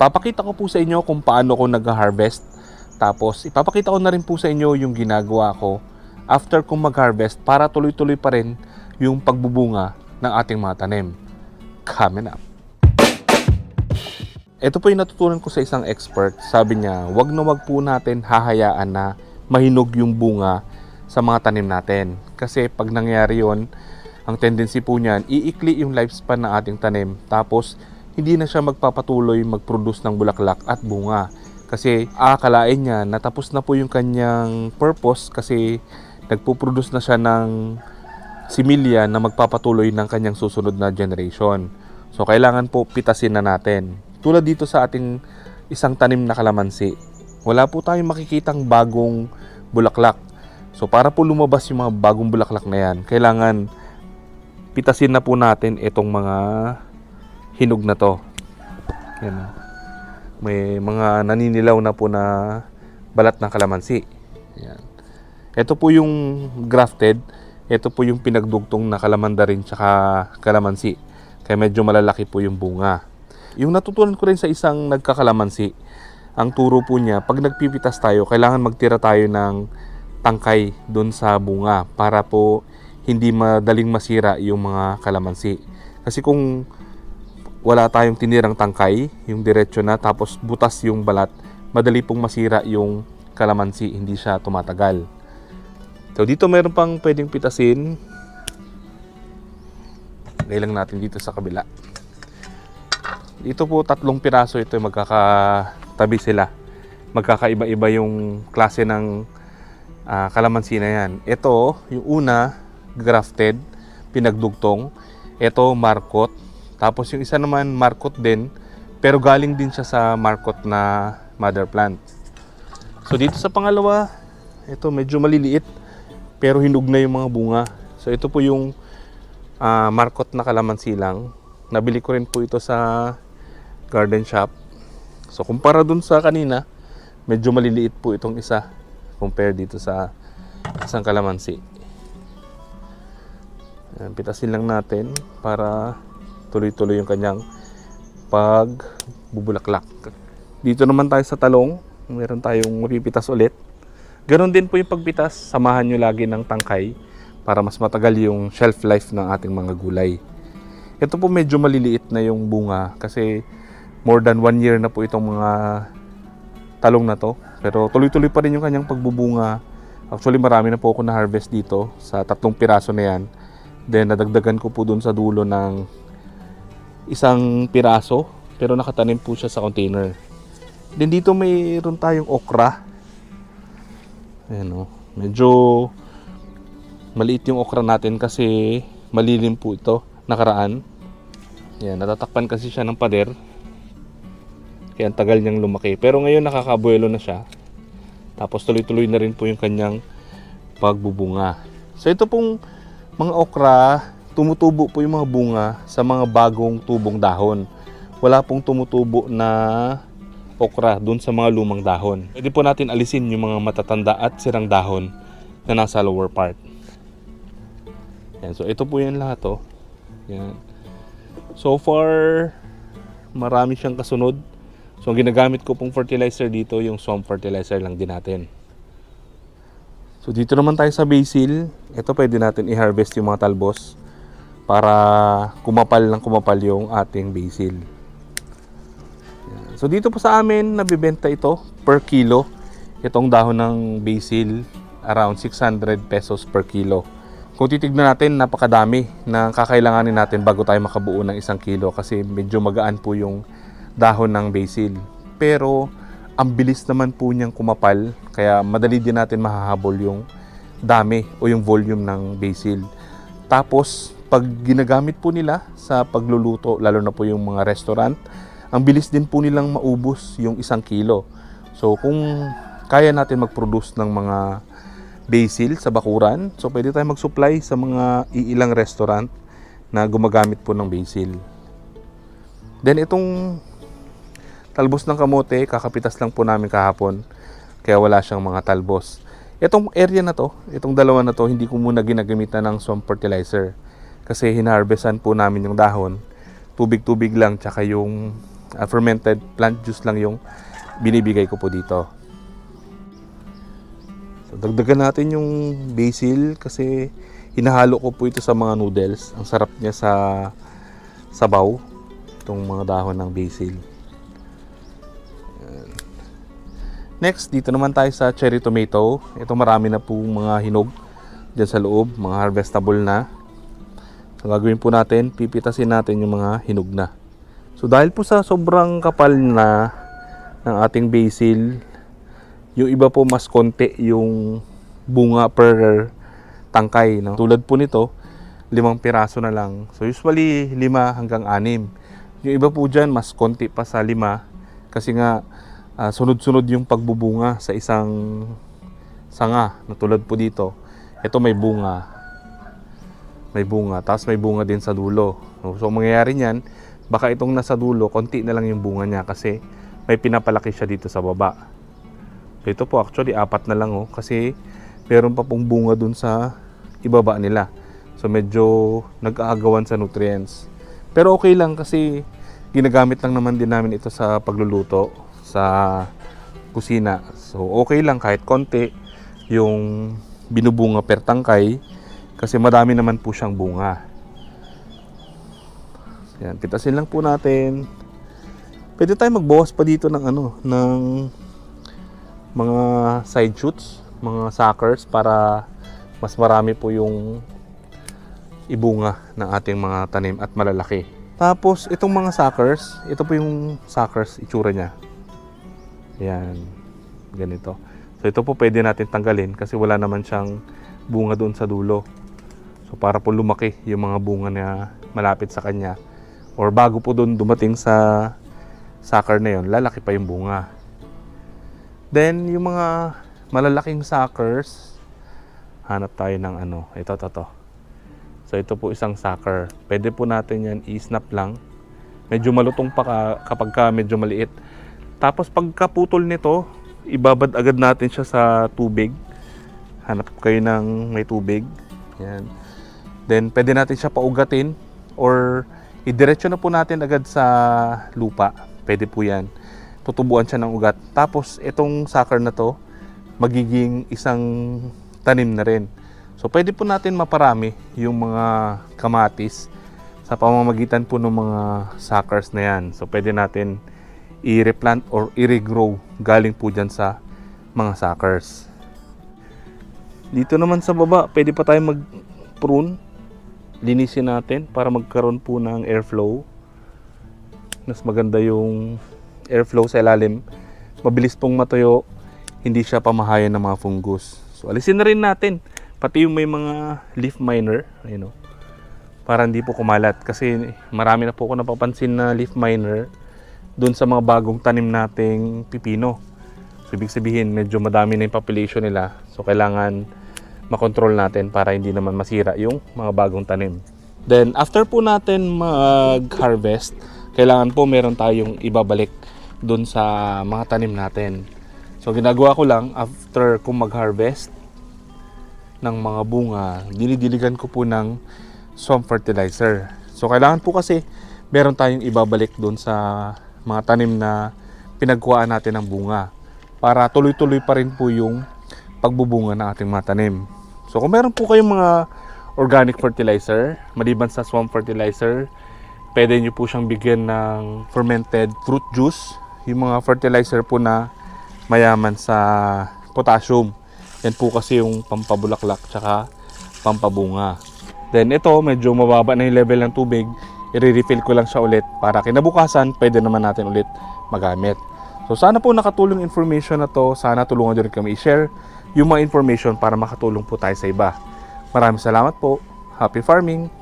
papakita ko po sa inyo kung paano ko nag-harvest. Tapos ipapakita ko na rin po sa inyo yung ginagawa ko after kong mag-harvest para tuloy-tuloy pa rin yung pagbubunga ng ating mga tanim. Coming up. Ito po yung natutunan ko sa isang expert. Sabi niya, wag na wag po natin hahayaan na mahinog yung bunga sa mga tanim natin. Kasi pag nangyari yon, ang tendency po niyan, iikli yung lifespan ng ating tanim. Tapos, hindi na siya magpapatuloy mag-produce ng bulaklak at bunga. Kasi aakalain niya na tapos na po yung kanyang purpose kasi nagpo-produce na siya ng similya na magpapatuloy ng kanyang susunod na generation. So, kailangan po pitasin na natin. Tulad dito sa ating isang tanim na kalamansi, wala po tayong makikitang bagong bulaklak. So, para po lumabas yung mga bagong bulaklak na yan, kailangan pitasin na po natin itong mga hinog na to. Yan. May mga naninilaw na po na balat ng kalamansi. Yan. Ito po yung grafted. Ito po yung pinagdugtong na kalamanda rin tsaka kalamansi. Kaya medyo malalaki po yung bunga. Yung natutunan ko rin sa isang nagkakalamansi, ang turo po niya, pag nagpipitas tayo, kailangan magtira tayo ng tangkay dun sa bunga para po hindi madaling masira yung mga kalamansi. Kasi kung wala tayong tinirang tangkay, yung diretso na, tapos butas yung balat, madali pong masira yung kalamansi, hindi siya tumatagal. So dito meron pang pwedeng pitasin. Lagay lang natin dito sa kabila. Dito po tatlong piraso ito magkakatabi sila. Magkakaiba-iba yung klase ng ah, kalamansi na yan. Ito, yung una, grafted, pinagdugtong. Ito, markot. Tapos yung isa naman, markot din. Pero galing din siya sa markot na mother plant. So dito sa pangalawa, ito medyo maliliit. Pero hinog na yung mga bunga. So ito po yung ah, markot na kalamansi lang. Nabili ko rin po ito sa garden shop. So kumpara dun sa kanina, medyo maliliit po itong isa compare dito sa isang kalamansi. Pitasin lang natin para tuloy-tuloy yung kanyang pagbubulaklak. Dito naman tayo sa talong, meron tayong mapipitas ulit. Ganon din po yung pagpitas, samahan nyo lagi ng tangkay para mas matagal yung shelf life ng ating mga gulay. Ito po medyo maliliit na yung bunga kasi more than one year na po itong mga talong na to. Pero tuloy-tuloy pa rin yung kanyang pagbubunga. Actually marami na po ako na-harvest dito sa tatlong piraso na yan. Then nadagdagan ko po dun sa dulo ng isang piraso pero nakatanim po siya sa container. Then dito mayroon tayong okra. Ayan o. Medyo maliit yung okra natin kasi malilim po ito nakaraan. Yan, natatakpan kasi siya ng pader. Kaya ang tagal niyang lumaki. Pero ngayon nakakabuelo na siya. Tapos tuloy-tuloy na rin po yung kanyang pagbubunga. So ito pong mga okra, tumutubo po yung mga bunga sa mga bagong tubong dahon. Wala pong tumutubo na okra dun sa mga lumang dahon. Pwede po natin alisin yung mga matatanda at sirang dahon na nasa lower part. Yan, so ito po yan lahat oh. Yan. So far, marami siyang kasunod. So ang ginagamit ko pong fertilizer dito, yung swamp fertilizer lang din natin. So dito naman tayo sa basil. Ito pwede natin i-harvest yung mga talbos para kumapal ng kumapal yung ating basil. So dito po sa amin, nabibenta ito per kilo. Itong dahon ng basil, around 600 pesos per kilo. Kung titignan natin, napakadami na kakailanganin natin bago tayo makabuo ng isang kilo kasi medyo magaan po yung dahon ng basil. Pero ang bilis naman po niyang kumapal kaya madali din natin mahahabol yung dami o yung volume ng basil. Tapos pag ginagamit po nila sa pagluluto, lalo na po yung mga restaurant, ang bilis din po nilang maubos yung isang kilo. So kung kaya natin mag-produce ng mga basil sa bakuran, so pwede tayo mag-supply sa mga iilang restaurant na gumagamit po ng basil. Then itong talbos ng kamote, kakapitas lang po namin kahapon. Kaya wala siyang mga talbos. Itong area na to, itong dalawa na to, hindi ko muna ginagamitan ng swamp fertilizer. Kasi hinarvestan po namin yung dahon. Tubig-tubig lang, tsaka yung ah, fermented plant juice lang yung binibigay ko po dito. So, dagdagan natin yung basil kasi hinahalo ko po ito sa mga noodles. Ang sarap niya sa sabaw, itong mga dahon ng basil. Next, dito naman tayo sa cherry tomato. Ito marami na po mga hinog dyan sa loob, mga harvestable na. So, gagawin po natin, pipitasin natin yung mga hinog na. So, dahil po sa sobrang kapal na ng ating basil, yung iba po mas konti yung bunga per tangkay. No? Tulad po nito, limang piraso na lang. So, usually, lima hanggang anim. Yung iba po dyan, mas konti pa sa lima. Kasi nga, ah, sunod-sunod yung pagbubunga sa isang sanga. Na tulad po dito, ito may bunga may bunga. Tapos may bunga din sa dulo. So, ang mangyayari niyan, baka itong nasa dulo, konti na lang yung bunga niya kasi may pinapalaki siya dito sa baba. So, ito po actually, apat na lang oh, kasi meron pa pong bunga dun sa ibaba nila. So, medyo nag-aagawan sa nutrients. Pero okay lang kasi ginagamit lang naman din namin ito sa pagluluto sa kusina. So, okay lang kahit konti yung binubunga per tangkay kasi madami naman po siyang bunga. Yan, pitasin lang po natin. Pwede tayo magbawas pa dito ng ano, ng mga side shoots, mga suckers para mas marami po yung ibunga ng ating mga tanim at malalaki. Tapos itong mga suckers, ito po yung suckers itsura niya. Yan, ganito. So ito po pwede natin tanggalin kasi wala naman siyang bunga doon sa dulo. So para po lumaki yung mga bunga na malapit sa kanya or bago po doon dumating sa sucker na yon, lalaki pa yung bunga. Then yung mga malalaking suckers, hanap tayo ng ano, ito to to. So ito po isang sucker. Pwede po natin yan i-snap lang. Medyo malutong pa ka, kapag ka medyo maliit. Tapos pagkaputol nito, ibabad agad natin siya sa tubig. Hanap kayo ng may tubig. Yan. Then, pwede natin siya paugatin or idiretso na po natin agad sa lupa. Pwede po yan. Tutubuan siya ng ugat. Tapos, itong sucker na to, magiging isang tanim na rin. So, pwede po natin maparami yung mga kamatis sa pamamagitan po ng mga suckers na yan. So, pwede natin i-replant or i-regrow galing po dyan sa mga suckers. Dito naman sa baba, pwede pa tayo mag-prune. Linisin natin para magkaroon po ng airflow. Mas maganda yung airflow sa ilalim. Mabilis pong matuyo, hindi siya pamahayan ng mga fungus. So alisin na rin natin, pati yung may mga leaf miner, you know, para hindi po kumalat. Kasi marami na po ako napapansin na leaf miner doon sa mga bagong tanim nating pipino. So, ibig sabihin, medyo madami na yung population nila. So, kailangan makontrol natin para hindi naman masira yung mga bagong tanim. Then, after po natin mag-harvest, kailangan po meron tayong ibabalik doon sa mga tanim natin. So, ginagawa ko lang, after kung mag-harvest ng mga bunga, dinidiligan ko po ng swamp fertilizer. So, kailangan po kasi meron tayong ibabalik doon sa mga tanim na pinagkuhaan natin ng bunga para tuloy-tuloy pa rin po yung pagbubunga ng ating mga tanim. So kung meron po kayong mga organic fertilizer, maliban sa swamp fertilizer, pwede nyo po siyang bigyan ng fermented fruit juice, yung mga fertilizer po na mayaman sa potassium. Yan po kasi yung pampabulaklak tsaka pampabunga. Then ito, medyo mababa na yung level ng tubig, i-refill ko lang siya ulit para kinabukasan pwede naman natin ulit magamit. So sana po nakatulong information na to. Sana tulungan nyo rin kami i-share yung mga information para makatulong po tayo sa iba. Maraming salamat po. Happy farming!